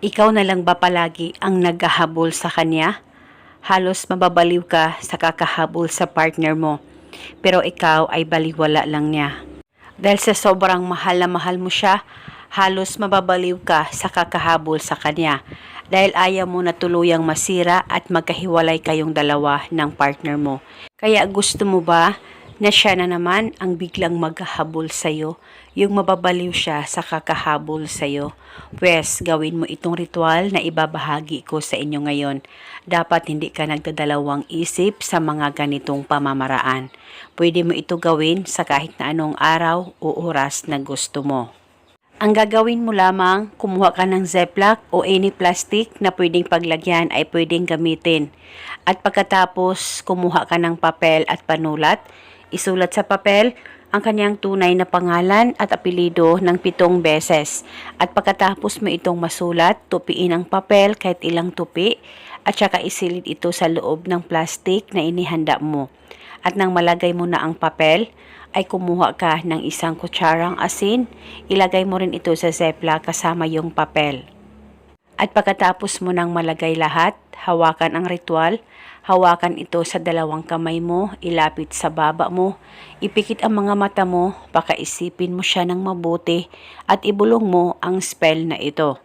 Ikaw na lang ba palagi ang naghahabol sa kanya? Halos mababaliw ka sa kakahabol sa partner mo. Pero ikaw ay baliwala lang niya. Dahil sa sobrang mahal na mahal mo siya, halos mababaliw ka sa kakahabol sa kanya. Dahil ayaw mo na tuluyang masira at magkahiwalay kayong dalawa ng partner mo. Kaya gusto mo ba na siya na naman ang biglang maghahabol sa'yo, yung mababaliw siya sa kakahabol sa'yo. Pwes, gawin mo itong ritual na ibabahagi ko sa inyo ngayon. Dapat hindi ka nagdadalawang isip sa mga ganitong pamamaraan. Pwede mo ito gawin sa kahit na anong araw o oras na gusto mo. Ang gagawin mo lamang, kumuha ka ng Ziploc o any plastic na pwedeng paglagyan ay pwedeng gamitin. At pagkatapos, kumuha ka ng papel at panulat, isulat sa papel ang kanyang tunay na pangalan at apelido ng pitong beses. At pagkatapos mo itong masulat, tupiin ang papel kahit ilang tupi at saka isilid ito sa loob ng plastic na inihanda mo. At nang malagay mo na ang papel, ay kumuha ka ng isang kutsarang asin, ilagay mo rin ito sa zepla kasama yung papel. At pagkatapos mo nang malagay lahat, hawakan ang ritual, hawakan ito sa dalawang kamay mo, ilapit sa baba mo, ipikit ang mga mata mo, pakaisipin mo siya ng mabuti, at ibulong mo ang spell na ito.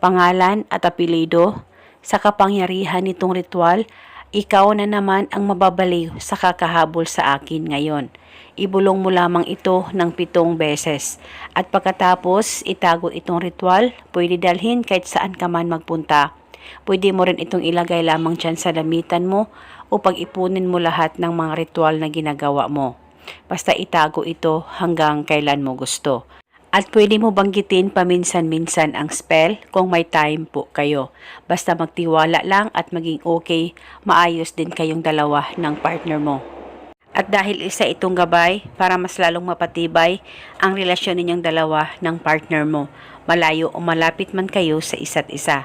Pangalan at apelido, sa kapangyarihan nitong ritual, ikaw na naman ang mababaliw sa kakahabol sa akin ngayon. Ibulong mo lamang ito ng pitong beses. At pagkatapos itago itong ritual, pwede dalhin kahit saan ka man magpunta. Pwede mo rin itong ilagay lamang dyan sa lamitan mo o pag-ipunin mo lahat ng mga ritual na ginagawa mo. Basta itago ito hanggang kailan mo gusto. At pwede mo banggitin paminsan-minsan ang spell kung may time po kayo. Basta magtiwala lang at maging okay, maayos din kayong dalawa ng partner mo. At dahil isa itong gabay para mas lalong mapatibay ang relasyon ninyong dalawa ng partner mo, malayo o malapit man kayo sa isa't isa.